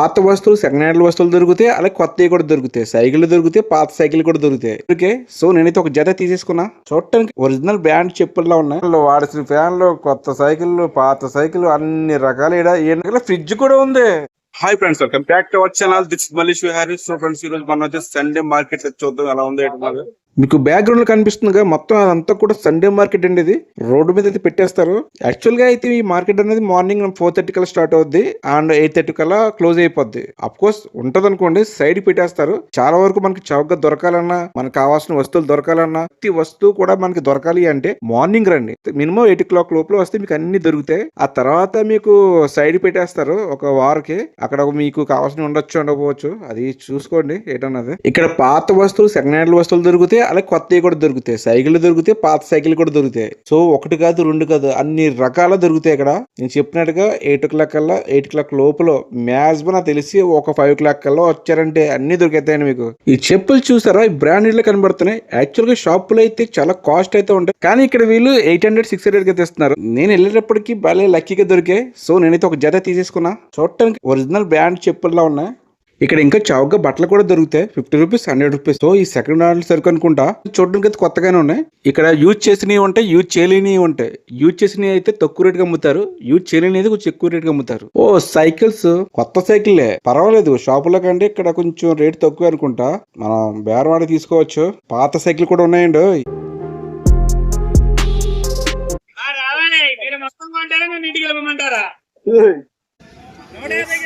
పాత వస్తువులు second hand వస్తువులు దొరుకుతాయి అలాగే కొత్తవి కూడా దొరుకుతాయి. సైకిల్ దొరుకుతాయి పాత సైకిల్ కూడా దొరుకుతాయి. ఓకే సో నేనైతే ఒక జత తీసేసుకున్నా. చూడటానికి ఒరిజినల్ బ్రాండ్ చెప్పుల్లో ఉన్నాయి. వాడిసిన ఫ్యాన్లు కొత్త సైకిల్ పాత సైకిల్ అన్ని రకాల ఈయన ఫ్రిడ్జ్ కూడా ఉంది. Hi friends welcome back to our channel this Malish Vihari so friends ఈ రోజు మనం వచ్చేసి సండే మార్కెట్ చూద్దాం ఎలా ఉంది ఏంటి మరి. మీకు బ్యాక్గ్రౌండ్లో కనిపిస్తుంది మొత్తం అదంతా కూడా సండే మార్కెట్ అండి ఇది. రోడ్డు మీద అయితే పెట్టేస్తారు. యాక్చువల్గా అయితే ఈ మార్కెట్ అనేది మార్నింగ్ ఫోర్ థర్టీ కల్లా స్టార్ట్ అవుద్ది అండ్ ఎయిట్ థర్టీ కల్లా క్లోజ్ అయిపోద్ది. అఫ్ కోర్స్ ఉంటది అనుకోండి సైడ్ పెట్టేస్తారు. చాలా వరకు మనకి చౌకగా దొరకాలన్నా మనకు కావాల్సిన వస్తువులు దొరకాలన్నా ప్రతి వస్తువు కూడా మనకి దొరకాలి అంటే మార్నింగ్ రండి. మినిమం ఎయిట్ క్లాక్ లోపల వస్తే మీకు అన్ని దొరుకుతాయి. ఆ తర్వాత మీకు సైడ్ పెట్టేస్తారు ఒక వారకి. అక్కడ మీకు కావాల్సిన ఉండొచ్చు ఉండకపోవచ్చు. అది చూసుకోండి ఏంటన్నది. ఇక్కడ పాత వస్తువులు సెకండ్ హ్యాండ్ వస్తువులు దొరుకుతాయి అలాగే కొత్తవి కూడా దొరుకుతాయి. సైకిల్ దొరుకుతాయి పాత సైకిల్ కూడా దొరుకుతాయి. సో ఒకటి కాదు రెండు కాదు అన్ని రకాల దొరుకుతాయి ఇక్కడ నేను చెప్పినట్టుగా ఎయిట్ ఓ క్లాక్ కల్లా ఎయిట్ క్లాక్ లోపల మ్యాక్సిమం నాకు తెలిసి ఒక ఫైవ్ క్లాక్ కల్లా వచ్చారంటే అన్ని దొరికేస్తాయండి మీకు. ఈ చెప్పులు చూసారా? ఈ బ్రాండెడ్లో కనబడుతున్నాయి. యాక్చువల్గా షాపులు అయితే చాలా కాస్ట్ అయితే ఉంటాయి. కానీ ఇక్కడ వీళ్ళు ఎయిట్ హండ్రెడ్ సిక్స్ హండ్రెడ్కి తెస్తున్నారు నేను వెళ్ళేటప్పటికి భలే లక్కీగా దొరికాయి. సో నేనైతే ఒక జత తీసేసుకున్నా. చూడటానికి ఒరిజినల్ బ్రాండ్ చెప్పుల్లా ఉన్నాయి. ఇక్కడ ఇంకా చౌకగా బట్టలు కూడా దొరుకుతాయి. Fifty rupees hundred rupees. So ఈ సెకండ్ హ్యాండ్ సరుకు అనుకుంటా చూడడానికి అయితే కొత్తగానే ఉన్నాయి. ఇక్కడ యూజ్ చేసినవి ఉంటాయి యూజ్ చేయలేనివి ఉంటాయి. యూజ్ చేసినవి అయితే తక్కువ రేటుగా అమ్ముతారు. యూజ్ చేయలేనిది కొంచెం ఎక్కువ రేటుగా అమ్ముతారు. ఓ సైకిల్స్. కొత్త సైకిల్లే పర్వాలేదు షాపుల కంటే ఇక్కడ కొంచెం రేట్ తక్కువ అనుకుంటా. మనం బేరవాడి తీసుకోవచ్చు. పాత సైకిల్ కూడా ఉన్నాయండి. ఆ రావాలి. మీరు మొత్తం కొంటారా నేను ఇంటికి వెళ్ళమంటారా నూట యాభై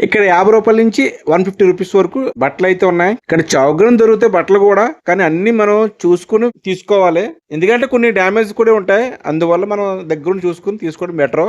ఇక్కడ యాభై రూపాయల నుంచి వన్ ఫిఫ్టీ రూపీస్ వరకు బట్టలు అయితే ఉన్నాయి. ఇక్కడ చౌకగా దొరుకుతాయి బట్టలు కూడా కానీ అన్ని మనం చూసుకుని తీసుకోవాలి. ఎందుకంటే కొన్ని డ్యామేజ్ కూడా ఉంటాయి. అందువల్ల మనం దగ్గర చూసుకుని తీసుకోవడం బెటర్.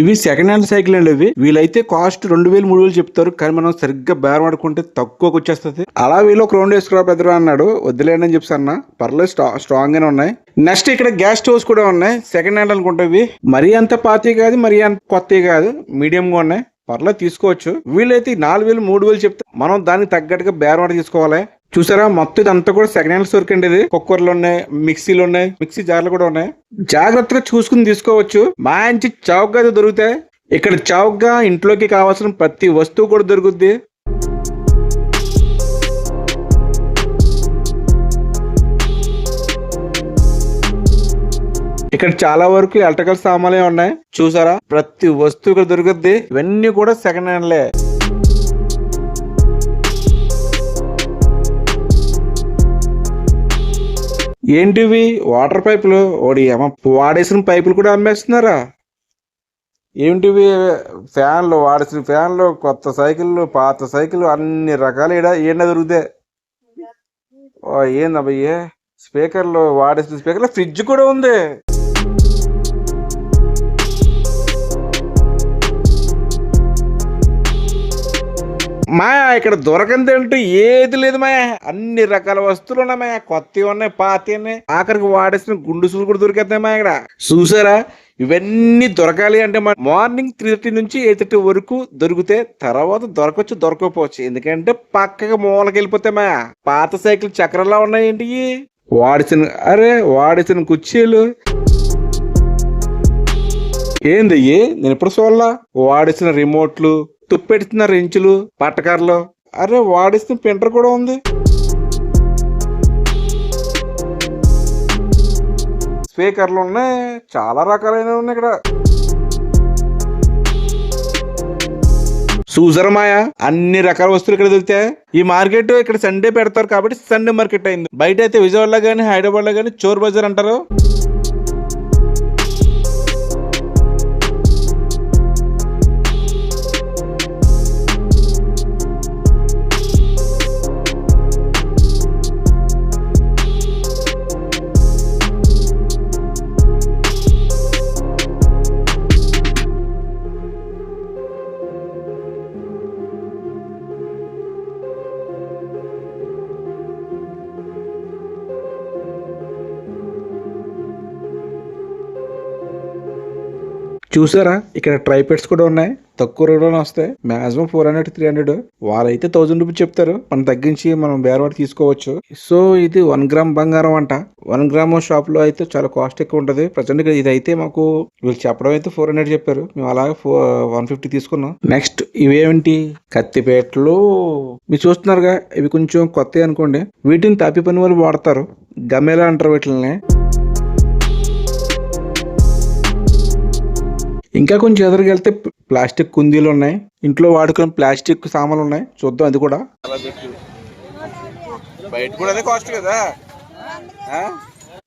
ఇవి సెకండ్ హ్యాండ్ సైకిల్ అండి ఇవి. వీళ్ళైతే కాస్ట్ రెండు వేలు మూడు వేలు చెప్తారు. కానీ మనం సరిగ్గా బేరం ఆడుకుంటే తక్కువకి వచ్చేస్తుంది. అలా వీళ్ళు ఒక రౌండ్ వేసుకురా బెదరు అన్నాడు. వద్దులేండి అని చెప్పి అన్న. పర్లేదు స్ట్రాంగ్ గానే ఉన్నాయి. నెక్స్ట్ ఇక్కడ గ్యాస్ స్టవ్స్ కూడా ఉన్నాయి. సెకండ్ హ్యాండ్ అనుకుంటా ఇవి. మరీ అంత పాతవి కాదు మరీ అంత కొత్తవి కాదు. మీడియం గా ఉన్నాయి. పర్లేదు తీసుకోవచ్చు. వీళ్ళైతే నాలుగు వేలు మూడు వేలు చెప్తే మనం దానికి తగ్గట్టుగా బేరం ఆడ తీసుకోవాలి. చూసారా? మొత్తం ఇదంతా కూడా సెకండ్ హ్యాండ్ సోర్క్ అండి ఇది. కుక్కర్లు ఉన్నాయి మిక్సీలు ఉన్నాయి మిక్సీ జార్లు కూడా ఉన్నాయి. జాగ్రత్తగా చూసుకుని తీసుకోవచ్చు. మంచి చౌకగా అయితే దొరుకుతాయి. ఇక్కడ చౌకగా ఇంట్లోకి కావాల్సిన ప్రతి వస్తువు కూడా దొరుకుద్ది. ఇక్కడ చాలా వరకు ఎలక్ట్రికల్ సామాన్లే ఉన్నాయి. చూసారా? ప్రతి వస్తువు ఇక్కడ దొరుకుద్ది. ఇవన్నీ కూడా సెకండ్ హ్యాండ్లే ఏంటివి? వాటర్ పైపులు? ఓడి ఏమో వాడేసిన పైపులు కూడా అమ్మేస్తున్నారా? ఏంటివి? ఫ్యాన్లు వాడేసిన ఫ్యాన్లు కొత్త సైకిళ్ళు పాత సైకిల్ అన్ని రకాలు ఈడ ఏంటో దొరుకుతాయి. ఏందబ్బయ్యే స్పీకర్లు వాడేసిన స్పీకర్లు ఫ్రిడ్జ్ కూడా ఉంది. మాయా ఇక్కడ దొరకంది అంటూ ఏది లేదు మాయా. అన్ని రకాల వస్తువులు ఉన్నాయి మాయా. కొత్తవి ఉన్నాయి పాత ఉన్నాయి. ఆఖరికి వాడేసిన గుండు గుండుసులు కూడా దొరికేస్తాయి మా ఇక్కడ. చూసారా? ఇవన్నీ దొరకాలి అంటే మార్నింగ్ త్రీ థర్టీ నుంచి ఎయిట్ థర్టీ వరకు దొరికితే తర్వాత దొరకవచ్చు దొరకకపోవచ్చు. ఎందుకంటే పక్కగా మూలకి వెళ్ళిపోతే మా పాత సైకిల్ చక్రంలా ఉన్నాయి ఏంటి? వాడిసిన అరే వాడిసిన కుర్చీలు. ఏందయ్యి నేను ఎప్పుడు చూడాలా? వాడిసిన రిమోట్లు తుప్పెడుతున్న రెంచులు పట్టకర్లు. అరే వాడిస్తున్న ప్రింటర్ కూడా ఉంది. స్పీకర్లు ఉన్నాయి. చాలా రకాలైనవి ఉన్నాయి ఇక్కడ. చూసారా అన్ని రకాల వస్తువులు ఇక్కడ దొరుకుతాయి. ఈ మార్కెట్ ఇక్కడ సండే పెడతారు కాబట్టి సండే మార్కెట్ అయింది. బయట అయితే విజయవాడలో కానీ హైదరాబాద్లో కానీ చోర్ బజార్ అంటారు. చూసారా? ఇక్కడ ట్రైపెడ్స్ కూడా ఉన్నాయి. తక్కువ రేట్లోనే వస్తాయి. Maximum four hundred three hundred వాళ్ళైతే థౌజండ్ రూపీస్ చెప్తారు. మనం తగ్గించి మనం బేరవాడి తీసుకోవచ్చు. సో ఇది వన్ గ్రామ్ బంగారం అంట. వన్ గ్రామ్ షాప్లో అయితే చాలా కాస్ట్ ఎక్కువ ఉంటుంది. ప్రజెంట్ ఇక్కడ ఇది అయితే మాకు వీళ్ళు చెప్పడం అయితే ఫోర్ హండ్రెడ్ చెప్పారు. మేము అలాగే ఫోర్ వన్ ఫిఫ్టీ తీసుకున్నాం. నెక్స్ట్ ఇవేమిటి కత్తిపేటలు. మీరు చూస్తున్నారుగా ఇవి కొంచెం కొత్త అనుకోండి. వీటిని తాపి పని వాళ్ళు వాడతారు. గమేలా అంటారు వీటిని ఇంకా కొంచెం ఎదురుకి వెళ్తే ప్లాస్టిక్ కుందీలు ఉన్నాయి. ఇంట్లో వాడుకునే ప్లాస్టిక్ సామాన్లు ఉన్నాయి. చూద్దాం అది కూడా. బయట కూడా అదే కాస్ట్ కదా.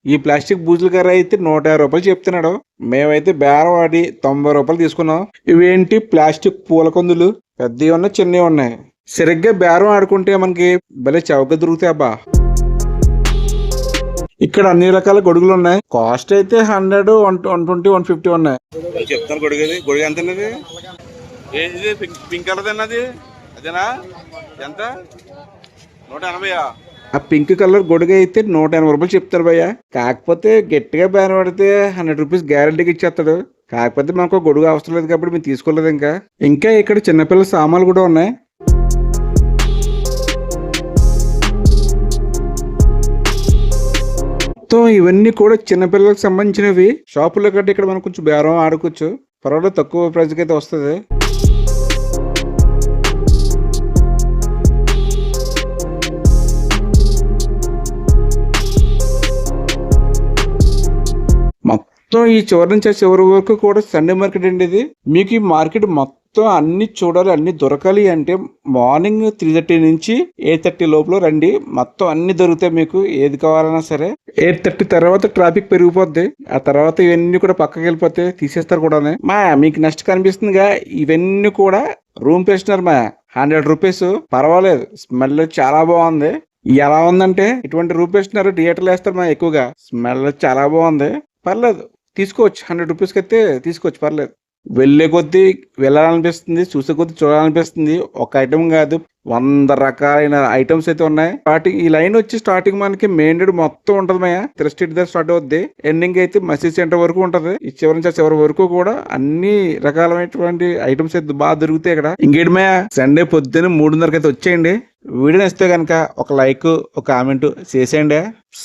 ఈ ప్లాస్టిక్ బూజుల కర్ర అయితే నూట యాభై రూపాయలు చెప్తున్నాడు. మేమైతే బేరం వాడి తొంభై రూపాయలు తీసుకున్నాం. ఇవేంటి? ప్లాస్టిక్ పూల కుందులు. పెద్దవి ఉన్నాయి చిన్నవి ఉన్నాయి. సరిగ్గా బేరం ఆడుకుంటే మనకి భలే చౌక దొరుకుతాయి అబ్బా. ఇక్కడ అన్ని రకాల గొడుగులు ఉన్నాయి. కాస్ట్ అయితే hundred one one twenty one fifty ఉన్నాయి. చెప్తాను గొడుగు అది గొడుగు ఎంత పింక్ కలర్ అన్నది అదేనా? ఎంత? నూట ఎనభైయా? ఆ పింక్ కలర్ గొడుగు అయితే నూట ఎనభై రూపాయలు చెప్తారు భయ్య. కాకపోతే గట్టిగా బ్యాన్ పడితే హండ్రెడ్ రూపీస్ గ్యారంటీకి ఇచ్చేస్తాడు. కాకపోతే మనకు ఒక గొడుగు అవసరం లేదు కాబట్టి మేము తీసుకోలేదు ఇంకా. ఇంకా ఇక్కడ చిన్నపిల్లల సామాన్లు కూడా ఉన్నాయి. మొత్తం ఇవన్నీ కూడా చిన్నపిల్లలకు సంబంధించినవి. షాపుల కంటే ఇక్కడ మనం కొంచెం బేరం ఆడుకోవచ్చు. పర్వాలేదు తక్కువ ప్రైజ్కి అయితే వస్తుంది. మొత్తం ఈ చివరి నుంచి చివరి వరకు కూడా సండే మార్కెట్ అండి ఇది. మీకు ఈ మార్కెట్ మొత్తం అన్ని చూడాలి అన్ని దొరకాలి అంటే మార్నింగ్ త్రీ థర్టీ నుంచి ఎయిట్ థర్టీ లోపల రండి. మొత్తం అన్ని దొరుకుతాయి మీకు ఏది కావాలన్నా సరే. ఎయిట్ థర్టీ తర్వాత ట్రాఫిక్ పెరిగిపోద్ది. ఆ తర్వాత ఇవన్నీ కూడా పక్కకి వెళ్ళిపోతే తీసేస్తారు కూడా మా మీకు నెక్స్ట్ కనిపిస్తుందిగా ఇవన్నీ కూడా రూమ్ ఫ్రెషనర్ మా. హండ్రెడ్ రూపీస్ పర్వాలేదు. స్మెల్ చాలా బాగుంది. ఎలా ఉందంటే ఇటువంటి రూమ్ ఫ్రెషనర్ థియేటర్లు వేస్తారు మా ఎక్కువగా. స్మెల్ చాలా బాగుంది. పర్లేదు. తీసుకోవచ్చు. హండ్రెడ్ రూపీస్కి అయితే తీసుకోవచ్చు. పర్లేదు. వెళ్ళే కొద్దీ వెళ్ళాలనిపిస్తుంది చూసే కొద్దీ చూడాలనిపిస్తుంది. ఒక ఐటమ్ కాదు వంద రకాలైన ఐటమ్స్ అయితే ఉన్నాయి. స్టార్టింగ్ ఈ లైన్ వచ్చి స్టార్టింగ్ మనకి మెయిన్ రోడ్ మొత్తం ఉంటది మయ. స్ట్రీట్ దగ్గర స్టార్ట్ అవుద్ది. ఎండింగ్ అయితే మసీద్ సెంటర్ వరకు ఉంటది. ఈ చివరి నుంచి చివరి వరకు కూడా అన్ని రకాలైనటువంటి ఐటమ్స్ అయితే బాగా దొరుకుతాయి ఇక్కడ. ఇంకేంటి మయ? సండే పొద్దున్న మూడున్నరకి అయితే వచ్చేయండి. వీడియో నచ్చితే కనుక ఒక లైక్ ఒక కామెంట్ చేసేయండి.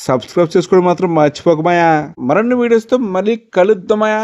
సబ్స్క్రైబ్ చేసుకోవడం మాత్రం మర్చిపోకమాయా మరిన్ని వీడియోస్తో మళ్ళీ కలుద్దామయా